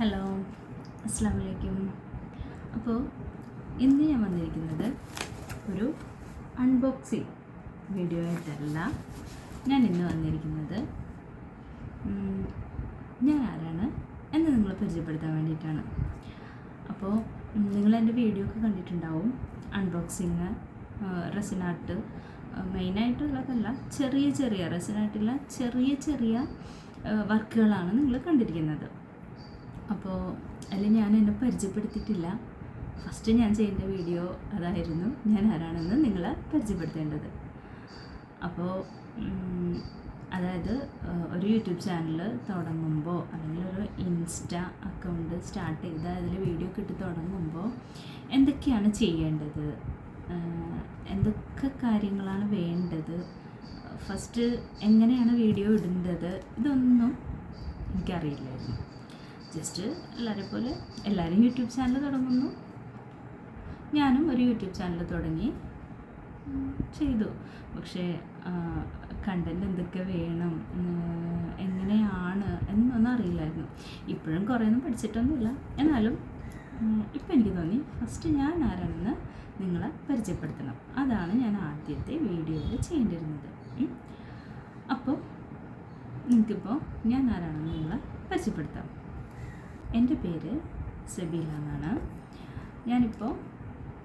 Hello അസ്സാം വലൈക്കും അപ്പോൾ ഇന്ന് ഞാൻ വന്നിരിക്കുന്നത് ഒരു അൺബോക്സിങ് വീഡിയോ ആയിട്ടല്ല. ഞാൻ ഇന്ന് വന്നിരിക്കുന്നത് ഞാൻ ആരാണ് എന്ന് നിങ്ങളെ പരിചയപ്പെടുത്താൻ വേണ്ടിയിട്ടാണ്. അപ്പോൾ നിങ്ങൾ എന്റെ വീഡിയോ ഒക്കെ കണ്ടിട്ടുണ്ടാവും. അൺബോക്സിങ് റെസിനാർട്ട് മെയിനായിട്ടുള്ളതല്ല ചെറിയ ചെറിയ റെസിനാർട്ടിലെ ചെറിയ ചെറിയ വർക്കുകളാണ് നിങ്ങൾ കണ്ടിരിക്കുന്നത്. അപ്പോൾ അതിൽ ഞാൻ എന്നെ പരിചയപ്പെടുത്തിയിട്ടില്ല. ഫസ്റ്റ് ഞാൻ ചെയ്യുന്ന വീഡിയോ അതായിരുന്നു ഞാൻ ആരാണെന്ന് നിങ്ങളെ പരിചയപ്പെടുത്തേണ്ടത്. അപ്പോൾ അതായത് ഒരു യൂട്യൂബ് ചാനൽ തുടങ്ങുമ്പോൾ അല്ലെങ്കിൽ ഒരു ഇൻസ്റ്റ അക്കൗണ്ട് സ്റ്റാർട്ട് ചെയ്ത് അതിൽ വീഡിയോ കിട്ടി തുടങ്ങുമ്പോൾ എന്തൊക്കെയാണ് ചെയ്യേണ്ടത്? എന്തൊക്കെ കാര്യങ്ങളാണ് വേണ്ടത്? ഫസ്റ്റ് എങ്ങനെയാണ് വീഡിയോ ഇടേണ്ടത്? ഇതൊന്നും എനിക്കറിയില്ലായിരുന്നു. ജസ്റ്റ് എല്ലാവരെ പോലെ എല്ലാവരും യൂട്യൂബ് ചാനൽ തുടങ്ങുന്നു. ഞാനും ഒരു യൂട്യൂബ് ചാനൽ തുടങ്ങി. ചെയ്തു. പക്ഷേ കണ്ടന്റ് എന്തൊക്കെ വേണം എങ്ങനെയാണ് എന്നൊന്നും അറിയില്ലായിരുന്നു. ഇപ്പോഴും കുറേയൊന്നും പഠിച്ചിട്ടൊന്നുമില്ല. എന്നാലും ഇപ്പം എനിക്ക് തോന്നി ഫസ്റ്റ് ഞാൻ ആരാണെന്ന് നിങ്ങളെ പരിചയപ്പെടുത്തണം. അതാണ് ഞാൻ ആദ്യത്തെ വീഡിയോയിൽ ചെയ്യേണ്ടിരുന്നത് അപ്പോൾ നിങ്ങൾക്കിപ്പോൾ ഞാൻ ആരാണെന്ന് നിങ്ങളെ പരിചയപ്പെടുത്താം. എന്റെ പേര് സെബീല എന്നാണ്. ഞാനിപ്പോൾ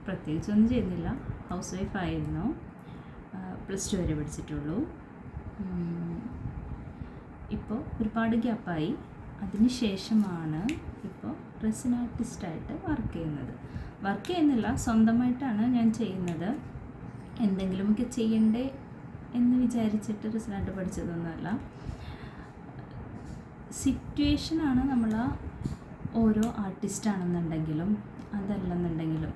പ്രത്യേകിച്ചൊന്നും ചെയ്യുന്നില്ല. ഹൗസ് വൈഫ് ആയിരുന്നു പ്ലസ് ടു വരെ പഠിച്ചിട്ടുള്ളൂ. ഇപ്പോൾ ഒരുപാട് ഗ്യാപ്പായി. അതിന് ശേഷമാണ് ഇപ്പോൾ റെസിൻ ആർട്ടിസ്റ്റായിട്ട് വർക്ക് ചെയ്യുന്നത്. വർക്ക് ചെയ്യുന്നില്ല സ്വന്തമായിട്ടാണ് ഞാൻ ചെയ്യുന്നത്. എന്തെങ്കിലുമൊക്കെ ചെയ്യണ്ടേ എന്ന് വിചാരിച്ചിട്ട് റിസൾട്ട് പഠിച്ചതൊന്നുമല്ല. സിറ്റുവേഷനാണ് നമ്മൾ ഓരോ ആർട്ടിസ്റ്റ് ആണെന്നുണ്ടെങ്കിലും അതല്ലെന്നുണ്ടെങ്കിലും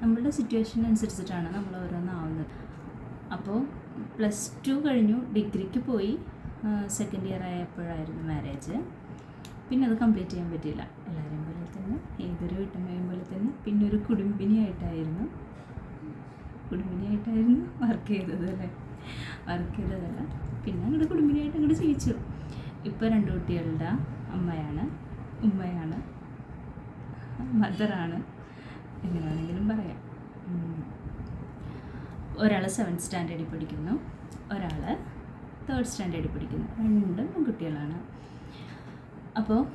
നമ്മളുടെ സിറ്റുവേഷൻ അനുസരിച്ചിട്ടാണ് നമ്മൾ ഓരോന്നാവുന്നത്. അപ്പോൾ പ്ലസ് ടു കഴിഞ്ഞു ഡിഗ്രിക്ക് പോയി സെക്കൻഡ് ഇയർ ആയപ്പോഴായിരുന്നു മാരേജ് പിന്നെ അത് കംപ്ലീറ്റ് ചെയ്യാൻ പറ്റിയില്ല. എല്ലാവരെയും പോലെ തന്നെ ഏതൊരു വീട്ടമ്മയും പോലെ തന്നെ പിന്നെ ഒരു കുടുംബിനിയായിട്ടായിരുന്നു. കുടുംബിനിയായിട്ടായിരുന്നു വർക്ക് ചെയ്തത് അല്ലേ? വർക്ക് ചെയ്തതല്ല. പിന്നെ അങ്ങോട്ട് കുടുംബിനിയായിട്ട് അങ്ങോട്ട് ജീവിച്ചു. ഇപ്പോൾ രണ്ട് കുട്ടികളുടെ അമ്മയാണ്. ഉമ്മയാണ്. മദറാണ്. എങ്ങനെ വേണമെങ്കിലും പറയാം. ഒരാൾ സെവൻത് സ്റ്റാൻഡേർഡിൽ പഠിക്കുന്നു. ഒരാൾ തേർഡ് സ്റ്റാൻഡേർഡിൽ പഠിക്കുന്നു. രണ്ടും പെൺകുട്ടികളാണ്. അപ്പോൾ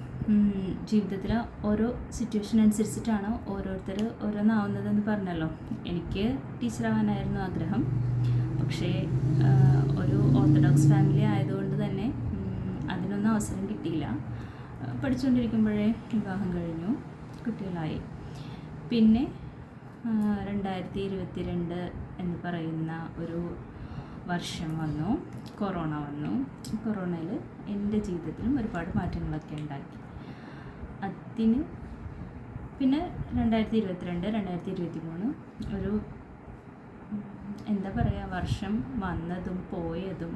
ജീവിതത്തിൽ ഓരോ സിറ്റുവേഷൻ അനുസരിച്ചിട്ടാണ് ഓരോരുത്തർ ഓരോന്നാവുന്നതെന്ന് പറഞ്ഞല്ലോ. എനിക്ക് ടീച്ചറാവാനായിരുന്നു ആഗ്രഹം. പക്ഷേ ഒരു ഓർത്തഡോക്സ് ഫാമിലി ആയതുകൊണ്ട് തന്നെ അതിനൊന്നും അവസരം കിട്ടിയില്ല. പഠിച്ചുകൊണ്ടിരിക്കുമ്പോഴേ വിവാഹം കഴിഞ്ഞു. കുട്ടികളായി. പിന്നെ രണ്ടായിരത്തി ഇരുപത്തി രണ്ട് എന്ന് പറയുന്ന ഒരു വർഷം വന്നു. കൊറോണ വന്നു. കൊറോണയിൽ എന്റെ ജീവിതത്തിലും ഒരുപാട് മാറ്റങ്ങളൊക്കെ ഉണ്ടാക്കി. അതിന് പിന്നെ രണ്ടായിരത്തി ഇരുപത്തിരണ്ട് രണ്ടായിരത്തി ഇരുപത്തി മൂന്ന് ഒരു എന്താ പറയുക വർഷം വന്നതും പോയതും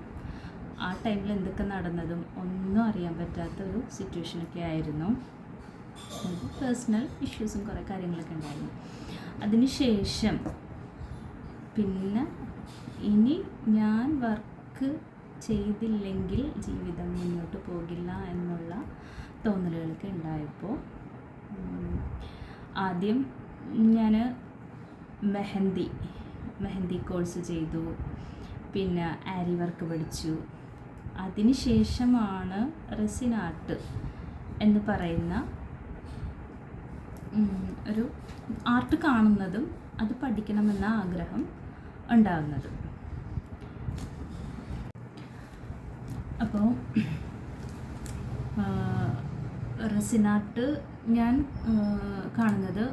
ആ ടൈമിൽ എന്തൊക്കെ നടന്നതും ഒന്നും അറിയാൻ പറ്റാത്ത ഒരു സിറ്റുവേഷനൊക്കെ ആയിരുന്നു. പേഴ്സണൽ ഇഷ്യൂസും കുറേ കാര്യങ്ങളൊക്കെ ഉണ്ടായിരുന്നു. അതിനുശേഷം പിന്നെ ഇനി ഞാൻ വർക്ക് ചെയ്തില്ലെങ്കിൽ ജീവിതം മുന്നോട്ട് പോകില്ല എന്നുള്ള തോന്നലുകളൊക്കെ ഉണ്ടായപ്പോൾ ആദ്യം ഞാൻ മെഹന്തി മെഹന്തി കോഴ്സ് ചെയ്തു. പിന്നെ ആരി വർക്ക് പഠിച്ചു. അതിന് ശേഷമാണ് റെസിൻ എന്ന് പറയുന്ന ഒരു ആർട്ട് കാണുന്നതും അത് പഠിക്കണമെന്ന ആഗ്രഹം ഉണ്ടാകുന്നതും. അപ്പോൾ റെസിനാർട്ട് ഞാൻ കാണുന്നത്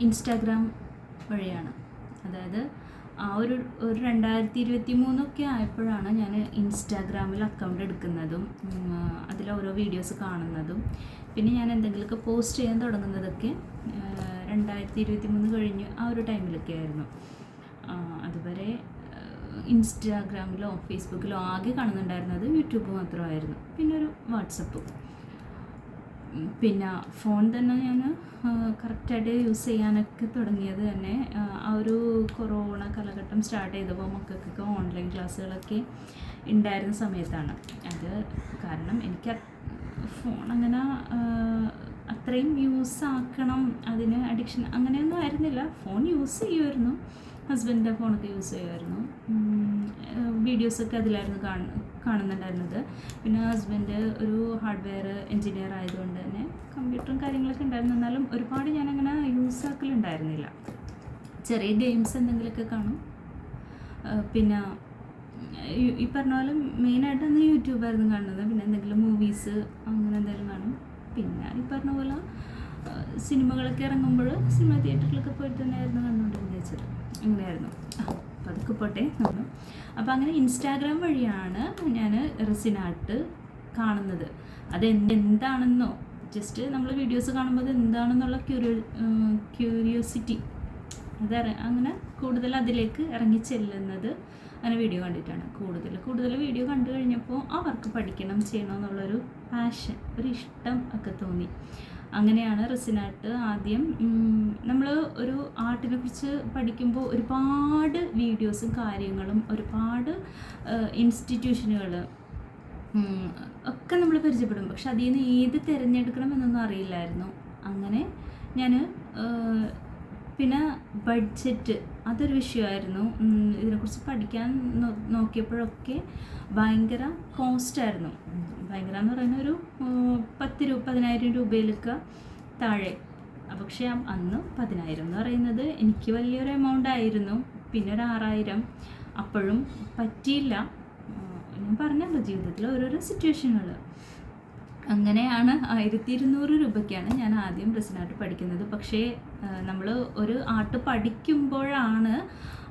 ഇൻസ്റ്റാഗ്രാം വഴിയാണ്. അതായത് ആ ഒരു ഒരു രണ്ടായിരത്തി ഇരുപത്തി മൂന്നൊക്കെ ആയപ്പോഴാണ് ഞാൻ ഇൻസ്റ്റാഗ്രാമിൽ അക്കൗണ്ട് എടുക്കുന്നതും അതിൽ ഓരോ വീഡിയോസ് കാണുന്നതും. പിന്നെ ഞാൻ എന്തെങ്കിലുമൊക്കെ പോസ്റ്റ് ചെയ്യാൻ തുടങ്ങുന്നതൊക്കെ രണ്ടായിരത്തി ഇരുപത്തി മൂന്ന് കഴിഞ്ഞ് ആ ഒരു ടൈമിലൊക്കെ ആയിരുന്നു. അതുവരെ ഇൻസ്റ്റാഗ്രാമിലോ ഫേസ്ബുക്കിലോ ആകെ കാണുന്നുണ്ടായിരുന്നത് യൂട്യൂബ് മാത്രമായിരുന്നു. പിന്നെ ഒരു വാട്സപ്പ്. പിന്നെ ഫോൺ തന്നെ ഞാൻ കറക്റ്റായിട്ട് യൂസ് ചെയ്യാനൊക്കെ തുടങ്ങിയത് തന്നെ ആ, ഒരു കൊറോണ കാലഘട്ടം സ്റ്റാർട്ട് ചെയ്തപ്പോൾ മക്കൾക്കൊക്കെ ഓൺലൈൻ ക്ലാസ്സുകളൊക്കെ ഉണ്ടായിരുന്ന സമയത്താണ്. അത് കാരണം എനിക്ക് ഫോൺ അങ്ങനെ അത്രയും യൂസ് ആക്കണം അതിന് അഡിക്ഷൻ അങ്ങനെയൊന്നും ആയിരുന്നില്ല. ഫോൺ യൂസ് ചെയ്യുമായിരുന്നു. ഹസ്ബൻഡിന്റെ ഫോണൊക്കെ യൂസ് ചെയ്യുമായിരുന്നു. വീഡിയോസൊക്കെ അതിലായിരുന്നു കാണുന്നു കാണുന്നുണ്ടായിരുന്നത്. പിന്നെ ഹസ്ബൻഡ് ഒരു ഹാർഡ്വെയർ എൻജിനീയർ ആയതുകൊണ്ട് തന്നെ കമ്പ്യൂട്ടറും കാര്യങ്ങളൊക്കെ ഉണ്ടായിരുന്നു. എന്നാലും ഒരുപാട് ഞാനങ്ങനെ യൂസ് ആക്കലുണ്ടായിരുന്നില്ല. ചെറിയ ഗെയിംസ് എന്തെങ്കിലുമൊക്കെ കാണും. പിന്നെ ഈ- ഈ പറഞ്ഞ പോലെ മെയിനായിട്ട് അന്ന് യൂട്യൂബായിരുന്നു കാണുന്നത്. പിന്നെ എന്തെങ്കിലും മൂവീസ് അങ്ങനെ എന്തെങ്കിലും കാണും. പിന്നെ ഈ പറഞ്ഞ പോലെ സിനിമകളൊക്കെ ഇറങ്ങുമ്പോൾ സിനിമ തിയേറ്ററിലൊക്കെ പോയിട്ട് തന്നെയായിരുന്നു കണ്ടുകൊണ്ടിരുന്നത് വെച്ചത് അങ്ങനെയായിരുന്നു. അതൊക്കെ പോട്ടെ നമ്മൾ അപ്പോൾ അങ്ങനെ ഇൻസ്റ്റാഗ്രാം വഴിയാണ് ഞാൻ റസിനാട്ട് കാണുന്നത്. അത് എന്ത് എന്താണെന്നോ ജസ്റ്റ് നമ്മൾ വീഡിയോസ് കാണുമ്പോൾ എന്താണെന്നുള്ള ക്യൂരിയോ ക്യൂരിയോസിറ്റി അത് അങ്ങനെ കൂടുതൽ അതിലേക്ക് ഇറങ്ങി ചെല്ലുന്നത് അങ്ങനെ വീഡിയോ കണ്ടിട്ടാണ്. കൂടുതൽ കൂടുതൽ വീഡിയോ കണ്ടു കഴിഞ്ഞപ്പോൾ അവർക്ക് പഠിക്കണം ചെയ്യണം എന്നുള്ളൊരു പാഷൻ ഒരു ഇഷ്ടം ഒക്കെ തോന്നി. അങ്ങനെയാണ് റെസിനാട്ട് ആദ്യം നമ്മൾ ഒരു ആർട്ടിനെ കുറിച്ച് പഠിക്കുമ്പോൾ ഒരുപാട് വീഡിയോസും കാര്യങ്ങളും ഒരുപാട് ഇൻസ്റ്റിറ്റ്യൂഷനുകൾ ഒക്കെ നമ്മൾ പരിചയപ്പെടും. പക്ഷെ അതിൽ നിന്ന് ഏത് തിരഞ്ഞെടുക്കണം എന്നൊന്നും അറിയില്ലായിരുന്നു. അങ്ങനെ ഞാൻ പിന്നെ ബഡ്ജറ്റ് അതൊരു വിഷയമായിരുന്നു. ഇതിനെക്കുറിച്ച് പഠിക്കാൻ നോക്കിയപ്പോഴൊക്കെ ഭയങ്കര കോസ്റ്റായിരുന്നു ഭയങ്കര എന്ന് പറയുന്ന ഒരു പത്ത് രൂപ പതിനായിരം രൂപയിലൊക്കെ താഴെ. പക്ഷേ അന്ന് പതിനായിരം എന്ന് പറയുന്നത് എനിക്ക് വലിയൊരു എമൗണ്ട് ആയിരുന്നു. പിന്നെ ഒരു ആറായിരം. അപ്പോഴും പറ്റിയില്ല. ഞാൻ പറഞ്ഞല്ലോ ജീവിതത്തിൽ ഓരോരോ സിറ്റുവേഷനുകൾ അങ്ങനെയാണ് ആയിരത്തി ഇരുന്നൂറ് രൂപയ്ക്കാണ് ഞാൻ ആദ്യം റെസിനാട്ട് പഠിക്കുന്നത്. പക്ഷേ നമ്മൾ ഒരു ആർട്ട് പഠിക്കുമ്പോഴാണ്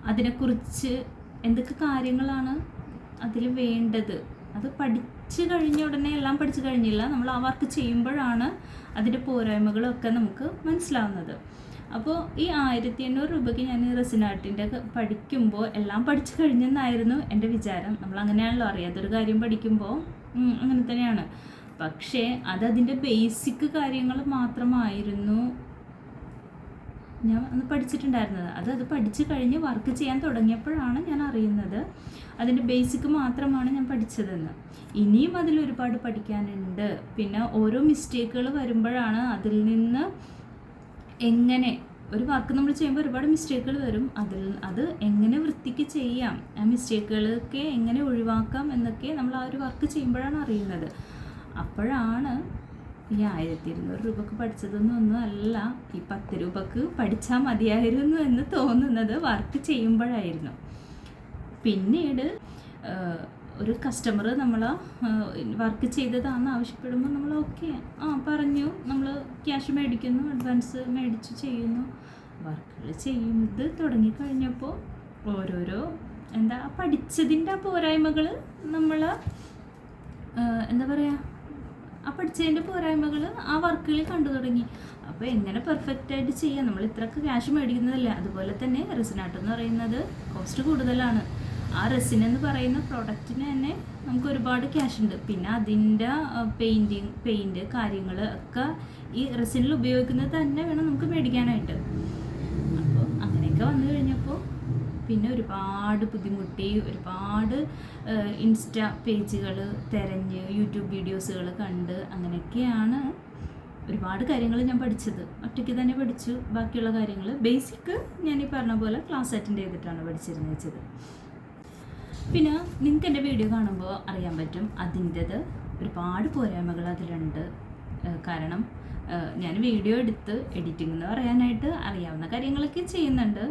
അതിനെക്കുറിച്ച് എന്തൊക്കെ കാര്യങ്ങളാണ് അതിൽ വേണ്ടത്. അത് പഠിച്ചു കഴിഞ്ഞ ഉടനെ എല്ലാം പഠിച്ചു കഴിഞ്ഞില്ല. നമ്മൾ ആ വർക്ക് ചെയ്യുമ്പോഴാണ് അതിന്റെ പോരായ്മകളൊക്കെ നമുക്ക് മനസ്സിലാവുന്നത്. അപ്പോൾ ഈ ആയിരത്തി എണ്ണൂറ് രൂപയ്ക്ക് ഞാൻ റെസിനാട്ടിന്റെ പഠിക്കുമ്പോൾ എല്ലാം പഠിച്ചു കഴിഞ്ഞെന്നായിരുന്നു എന്റെ വിചാരം. നമ്മൾ അങ്ങനെയാണല്ലോ അറിയാത്തൊരു കാര്യം പഠിക്കുമ്പോൾ അങ്ങനെ തന്നെയാണ്. പക്ഷേ അതതിന്റെ ബേസിക് കാര്യങ്ങൾ മാത്രമായിരുന്നു. ഞാൻ അന്ന് പഠിച്ചിട്ടുണ്ടായിരുന്നത്. അത് അത് പഠിച്ചു കഴിഞ്ഞ് വർക്ക് ചെയ്യാൻ തുടങ്ങിയപ്പോഴാണ് ഞാൻ അറിയുന്നത്. അതിന്റെ ബേസിക് മാത്രമാണ് ഞാൻ പഠിച്ചതെന്ന്. ഇനിയും അതിൽ ഒരുപാട് പഠിക്കാനുണ്ട്. പിന്നെ ഓരോ മിസ്റ്റേക്കുകൾ വരുമ്പോഴാണ് അതിൽ നിന്ന് എങ്ങനെ ഒരു വർക്ക് നമ്മൾ ചെയ്യുമ്പോൾ ഒരുപാട് മിസ്റ്റേക്കുകൾ വരും. അതിൽ അത് എങ്ങനെ വൃത്തിക്ക് ചെയ്യാം? ആ മിസ്റ്റേക്കുകളൊക്കെ എങ്ങനെ ഒഴിവാക്കാം എന്നൊക്കെ നമ്മൾ ആ ഒരു വർക്ക് ചെയ്യുമ്പോഴാണ് അറിയുന്നത്. അപ്പോഴാണ് ഈ ആയിരത്തി ഇരുന്നൂറ് രൂപക്ക് പഠിച്ചതൊന്നും ഒന്നും അല്ല. ഈ പത്ത് രൂപക്ക് പഠിച്ചാൽ മതിയായിരുന്നു എന്ന് തോന്നുന്നത് വർക്ക് ചെയ്യുമ്പോഴായിരുന്നു. പിന്നീട് ഒരു കസ്റ്റമർ നമ്മൾ വർക്ക് ചെയ്തതാണെന്ന് ആവശ്യപ്പെടുമ്പോൾ നമ്മൾ ഓക്കെ. ആ പറഞ്ഞു. നമ്മൾ ക്യാഷ് മേടിക്കുന്നു അഡ്വാൻസ് മേടിച്ച് ചെയ്യുന്നു. വർക്കുകൾ ചെയ്യുന്നത് തുടങ്ങിക്കഴിഞ്ഞപ്പോൾ ഓരോരോ എന്താ പഠിച്ചതിന്റെ പോരായ്മകൾ നമ്മൾ എന്താ പറയുക ആ പഠിച്ചതിന്റെ പോരായ്മകൾ ആ വർക്കുകളിൽ കണ്ടു തുടങ്ങി. അപ്പോൾ എങ്ങനെ പെർഫെക്റ്റ് ആയിട്ട് ചെയ്യാം? നമ്മൾ ഇത്രക്ക് ക്യാഷ് മേടിക്കുന്നതല്ല? അതുപോലെ തന്നെ റെസിനാട്ട് എന്ന് പറയുന്നത് കോസ്റ്റ് കൂടുതലാണ്. ആ റെസിൻ എന്ന് പറയുന്ന പ്രൊഡക്റ്റിന് തന്നെ നമുക്ക് ഒരുപാട് ക്യാഷ് ഉണ്ട്. പിന്നെ അതിന്റെ പെയിന്റിങ് പെയിന്റ് കാര്യങ്ങൾ ഒക്കെ ഈ റെസിനിൽ ഉപയോഗിക്കുന്നത് തന്നെ വേണം നമുക്ക് മേടിക്കാനായിട്ട്. അപ്പോൾ അങ്ങനെയൊക്കെ വന്നു കഴിഞ്ഞപ്പോൾ പിന്നെ ഒരുപാട് ബുദ്ധിമുട്ടി ഒരുപാട് ഇൻസ്റ്റ പേജുകൾ തിരഞ്ഞ് യൂട്യൂബ് വീഡിയോസുകൾ കണ്ട് അങ്ങനെയൊക്കെയാണ് ഒരുപാട് കാര്യങ്ങൾ ഞാൻ പഠിച്ചത്. ഒറ്റയ്ക്ക് തന്നെ പഠിച്ചു. ബാക്കിയുള്ള കാര്യങ്ങൾ ബേസിക് ഞാൻ ഈ പറഞ്ഞ പോലെ ക്ലാസ് അറ്റൻഡ് ചെയ്തിട്ടാണ് പഠിച്ചിരുന്നത്. വെച്ചത് പിന്നെ നിങ്ങൾക്ക് എന്റെ വീഡിയോ കാണുമ്പോൾ അറിയാൻ പറ്റും അതിന്റെത് ഒരുപാട് പോരായ്മകൾ അതിലുണ്ട്. കാരണം ഞാൻ വീഡിയോ എടുത്ത് എഡിറ്റിംഗ് എന്ന് പറയാനായിട്ട് അറിയാവുന്ന കാര്യങ്ങളൊക്കെ ചെയ്യുന്നുണ്ട്.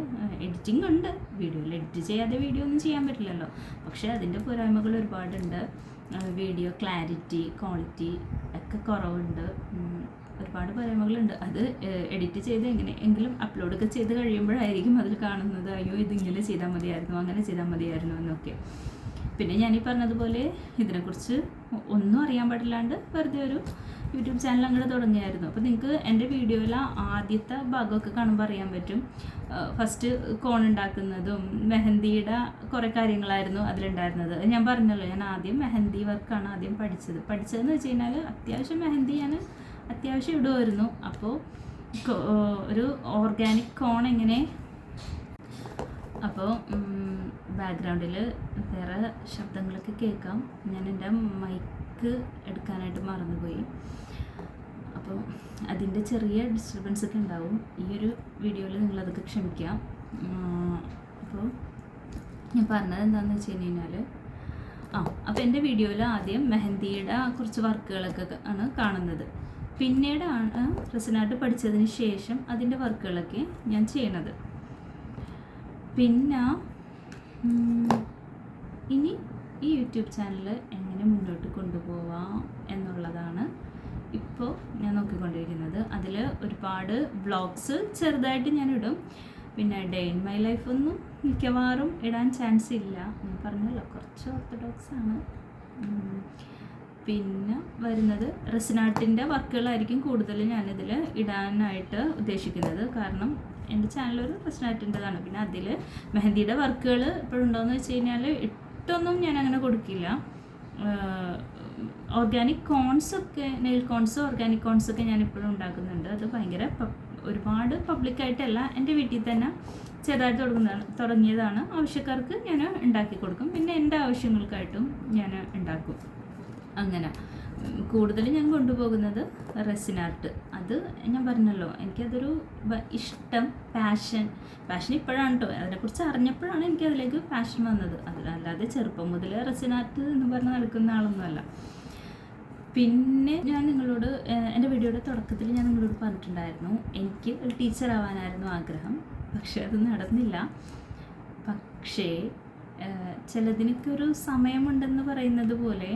എഡിറ്റിംഗ് ഉണ്ട്. വീഡിയോയിൽ എഡിറ്റ് ചെയ്യാതെ വീഡിയോ ഒന്നും ചെയ്യാൻ പറ്റില്ലല്ലോ. പക്ഷേ അതിന്റെ പോരായ്മകൾ ഒരുപാടുണ്ട്. വീഡിയോ ക്ലാരിറ്റി ക്വാളിറ്റി ഒക്കെ കുറവുണ്ട്. ഒരുപാട് പോരായ്മകളുണ്ട് അത് എഡിറ്റ് ചെയ്ത് എങ്ങനെ എങ്കിലും അപ്ലോഡ് അപ്ലോഡൊക്കെ ചെയ്ത് കഴിയുമ്പോഴായിരിക്കും അതിൽ കാണുന്നത് അയ്യോ ഇതിങ്ങനെ ചെയ്താൽ മതിയായിരുന്നു അങ്ങനെ ചെയ്താൽ മതിയായിരുന്നു എന്നൊക്കെ. പിന്നെ ഞാൻ ഈ പറഞ്ഞതുപോലെ ഇതിനെക്കുറിച്ച് ഒന്നും അറിയാൻ പാടില്ലാണ്ട് വെറുതെ ഒരു യൂട്യൂബ് ചാനൽ അങ്ങോട്ട് തുടങ്ങിയായിരുന്നു. അപ്പോൾ നിങ്ങൾക്ക് എന്റെ വീഡിയോയിലെ ആദ്യത്തെ ഭാഗമൊക്കെ കാണുമ്പോൾ അറിയാൻ പറ്റും. ഫസ്റ്റ് കോൺ ഉണ്ടാക്കുന്നതും മെഹന്തിയുടെ കുറേ കാര്യങ്ങളായിരുന്നു അതിലുണ്ടായിരുന്നത്. അത് ഞാൻ പറഞ്ഞല്ലോ ഞാൻ ആദ്യം മെഹന്തി വർക്കാണ് ആദ്യം പഠിച്ചത്. പഠിച്ചതെന്ന് വെച്ച് കഴിഞ്ഞാൽ അത്യാവശ്യം മെഹന്തി ഞാൻ അത്യാവശ്യം ഇടുമായിരുന്നു അപ്പോൾ ഒരു ഓർഗാനിക് കോൺ എങ്ങനെ? അപ്പോൾ ബാക്ക്ഗ്രൗണ്ടിൽ വേറെ ശബ്ദങ്ങളൊക്കെ കേൾക്കാം. ഞാൻ എന്റെ മൈക്ക് എടുക്കാനായിട്ട് മറന്നുപോയി. അപ്പോൾ അതിന്റെ ചെറിയ ഡിസ്റ്റർബൻസ് ഒക്കെ ഉണ്ടാവും. ഈ ഒരു വീഡിയോയിൽ നിങ്ങളതൊക്കെ ക്ഷമിക്കാം. അപ്പോൾ ഞാൻ പറഞ്ഞത് എന്താണെന്ന് വെച്ച് കഴിഞ്ഞ് കഴിഞ്ഞാൽ ആ അപ്പോൾ എന്റെ വീഡിയോയിൽ ആദ്യം മെഹന്തിയുടെ കുറച്ച് വർക്കുകളൊക്കെ ആണ് കാണുന്നത്. പിന്നീടാണ് റെസിനാട്ട് പഠിച്ചതിന് ശേഷം അതിന്റെ വർക്കുകളൊക്കെ ഞാൻ ചെയ്യണത്. പിന്നെ ഇനി ഈ യൂട്യൂബ് ചാനൽ എങ്ങനെ മുന്നോട്ട് കൊണ്ടുപോവാം എന്നുള്ളതാണ് ഇപ്പോൾ ഞാൻ നോക്കിക്കൊണ്ടിരിക്കുന്നത്. അതിൽ ഒരുപാട് വ്ളോഗ്സ് ചെറുതായിട്ട് ഞാൻ ഇടും. പിന്നെ ഡേ ഇൻ മൈ ലൈഫ് ഒന്നും മിക്കവാറും ഇടാൻ ചാൻസ് ഇല്ല. എന്ന് പറഞ്ഞല്ലോ കുറച്ച് ഓർത്തഡോക്സ് ആണ്. പിന്നെ വരുന്നത് റെസിനാട്ടിന്റെ വർക്കുകളായിരിക്കും കൂടുതൽ ഞാനിതിൽ ഇടാനായിട്ട് ഉദ്ദേശിക്കുന്നത്. കാരണം എന്റെ ചാനൽ ഒരു റെസിനാട്ടിന്റെതാണ്. പിന്നെ അതിൽ മെഹന്തിയുടെ വർക്കുകൾ ഇപ്പോഴുണ്ടോയെന്ന് വെച്ച് കഴിഞ്ഞാൽ ഇട്ടൊന്നും ഞാൻ അങ്ങനെ കൊടുക്കില്ല ഓർഗാനിക് കോൺസ് ഒക്കെ നെയിൽ കോൺസ് ഓർഗാനിക് കോൺസ് ഒക്കെ ഞാൻ ഇപ്പോഴും ഉണ്ടാക്കുന്നുണ്ട്. അത് ഭയങ്കര ഒരുപാട് പബ്ലിക്കായിട്ടല്ല എന്റെ വീട്ടിൽ തന്നെ ചെറുതായിട്ട് തുടങ്ങുന്നതാണ് തുടങ്ങിയതാണ്. ആവശ്യക്കാർക്ക് ഞാൻ ഉണ്ടാക്കി കൊടുക്കും. പിന്നെ എന്റെ ആവശ്യങ്ങൾക്കായിട്ടും ഞാൻ ഉണ്ടാക്കും. അങ്ങനെ. കൂടുതൽ ഞാൻ കൊണ്ടുപോകുന്നത് റെസിനാർട്ട്. അത് ഞാൻ പറഞ്ഞല്ലോ എനിക്കതൊരു ഇഷ്ടം പാഷൻ. പാഷൻ ഇപ്പോഴാണ് കേട്ടോ അതിനെക്കുറിച്ച് അറിഞ്ഞപ്പോഴാണ് എനിക്ക് അതിലേക്ക് പാഷൻ വന്നത്. അല്ലാതെ ചെറുപ്പം മുതൽ റെസിനാർട്ട് എന്ന് പറഞ്ഞ് നടക്കുന്ന ആളൊന്നുമല്ല. പിന്നെ ഞാൻ നിങ്ങളോട് എന്റെ വീഡിയോയുടെ തുടക്കത്തിൽ ഞാൻ നിങ്ങളോട് പറഞ്ഞിട്ടുണ്ടായിരുന്നു എനിക്ക് ഒരു ടീച്ചർ ആവാനായിരുന്നു ആഗ്രഹം പക്ഷേ അത് നടന്നില്ല. പക്ഷേ ചിലതിനൊക്കെ ഒരു സമയമുണ്ടെന്ന് പറയുന്നത് പോലെ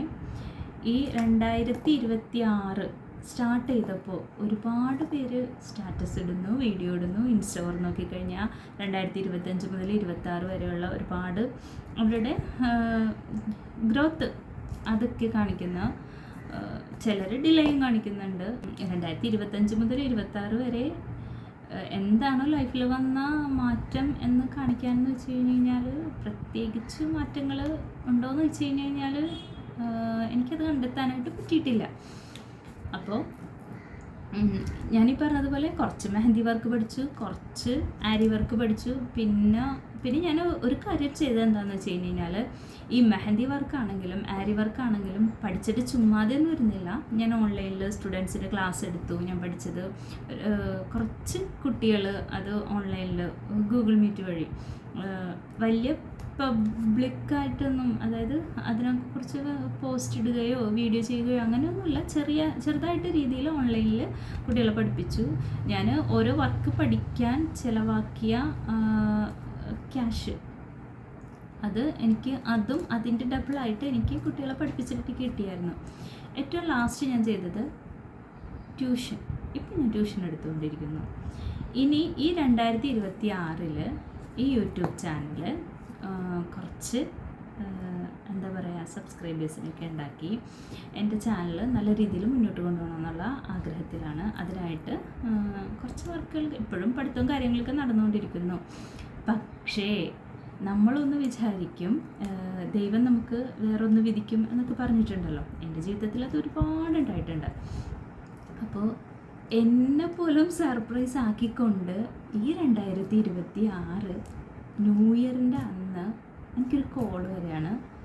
ഈ രണ്ടായിരത്തി ഇരുപത്തി ആറ് സ്റ്റാർട്ട് ചെയ്തപ്പോൾ ഒരുപാട് പേര് സ്റ്റാറ്റസ് ഇടുന്നു വീഡിയോ ഇടുന്നു ഇൻസ്റ്റോർ നോക്കിക്കഴിഞ്ഞാൽ രണ്ടായിരത്തി ഇരുപത്തഞ്ച് മുതൽ ഇരുപത്തി ആറ് വരെയുള്ള ഒരുപാട് അവരുടെ ഗ്രോത്ത് അതൊക്കെ കാണിക്കുന്ന ചിലർ ഡിലേയും കാണിക്കുന്നുണ്ട്. രണ്ടായിരത്തി ഇരുപത്തഞ്ച് മുതൽ ഇരുപത്തി ആറ് വരെ എന്താണോ ലൈഫിൽ വന്ന മാറ്റം എന്ന് കാണിക്കാമെന്ന് വെച്ച് കഴിഞ്ഞ് കഴിഞ്ഞാൽ പ്രത്യേകിച്ച് മാറ്റങ്ങൾ ഉണ്ടോയെന്ന് വെച്ച് കഴിഞ്ഞ് കഴിഞ്ഞാൽ എനിക്കത് കണ്ടെത്താനായിട്ട് പറ്റിയിട്ടില്ല. അപ്പോൾ ഞാനീ പറഞ്ഞതുപോലെ കുറച്ച് മെഹന്തി വർക്ക് പഠിച്ചു കുറച്ച് ആരി വർക്ക് പഠിച്ചു. പിന്നെ പിന്നെ ഞാൻ ഒരു കാര്യം ചെയ്തത് എന്താണെന്ന് വെച്ച് കഴിഞ്ഞ് കഴിഞ്ഞാൽ ഈ മെഹന്തി വർക്കാണെങ്കിലും ആരി വർക്കാണെങ്കിലും പഠിച്ചിട്ട് ചുമ്മാതെ ഒന്നും ഇരുന്നില്ല. ഞാൻ ഓൺലൈനിൽ സ്റ്റുഡൻസിന്റെ ക്ലാസ് എടുത്തു ഞാൻ പഠിച്ചത് കുറച്ച് കുട്ടികൾ അത് ഓൺലൈനിൽ ഗൂഗിൾ മീറ്റ് വഴി വലിയ പബ്ലിക്കായിട്ടൊന്നും അതായത് അതിനെക്കുറിച്ച് പോസ്റ്റ് ഇടുകയോ വീഡിയോ ചെയ്യുകയോ അങ്ങനെയൊന്നുമില്ല. ചെറിയ ചെറുതായിട്ട് രീതിയിൽ ഓൺലൈനിൽ കുട്ടികളെ പഠിപ്പിച്ചു. ഞാൻ ഓരോ വർക്ക് പഠിക്കാൻ ചിലവാക്കിയ ക്യാഷ് അത് എനിക്ക് അതും അതിന്റെ ഡബിളായിട്ട് എനിക്ക് കുട്ടികളെ പഠിപ്പിച്ചിട്ട് കിട്ടിയായിരുന്നു. ഏറ്റവും ലാസ്റ്റ് ഞാൻ ചെയ്തത് ട്യൂഷൻ ഇപ്പം ഞാൻ ട്യൂഷൻ എടുത്തുകൊണ്ടിരിക്കുന്നു. ഇനി ഈ രണ്ടായിരത്തി ഇരുപത്തി ആറിൽ ഈ യൂട്യൂബ് ചാനൽ കുറച്ച് എന്താ പറയുക സബ്സ്ക്രൈബേഴ്സിനൊക്കെ ഉണ്ടാക്കി എന്റെ ചാനൽ നല്ല രീതിയിൽ മുന്നോട്ട് കൊണ്ടുപോകണം എന്നുള്ള ആഗ്രഹത്തിലാണ്. അതിനായിട്ട് കുറച്ച് വർക്കുകൾ ഇപ്പോഴും പഠിത്തവും കാര്യങ്ങളൊക്കെ നടന്നുകൊണ്ടിരിക്കുന്നു. പക്ഷേ നമ്മളൊന്ന് വിചാരിക്കും ദൈവം നമുക്ക് വേറൊന്ന് വിധിക്കും എന്നൊക്കെ പറഞ്ഞിട്ടുണ്ടല്ലോ. എന്റെ ജീവിതത്തിൽ അത് ഒരുപാട് ഉണ്ടായിട്ടുണ്ട്. അപ്പോൾ എന്നെ പോലും സർപ്രൈസ് ആക്കിക്കൊണ്ട് ഈ രണ്ടായിരത്തി ഇരുപത്തി ആറ് ന്യൂ ഇയറിന്റെ എനിക്കൊരു കോൾ വരികയാണ്.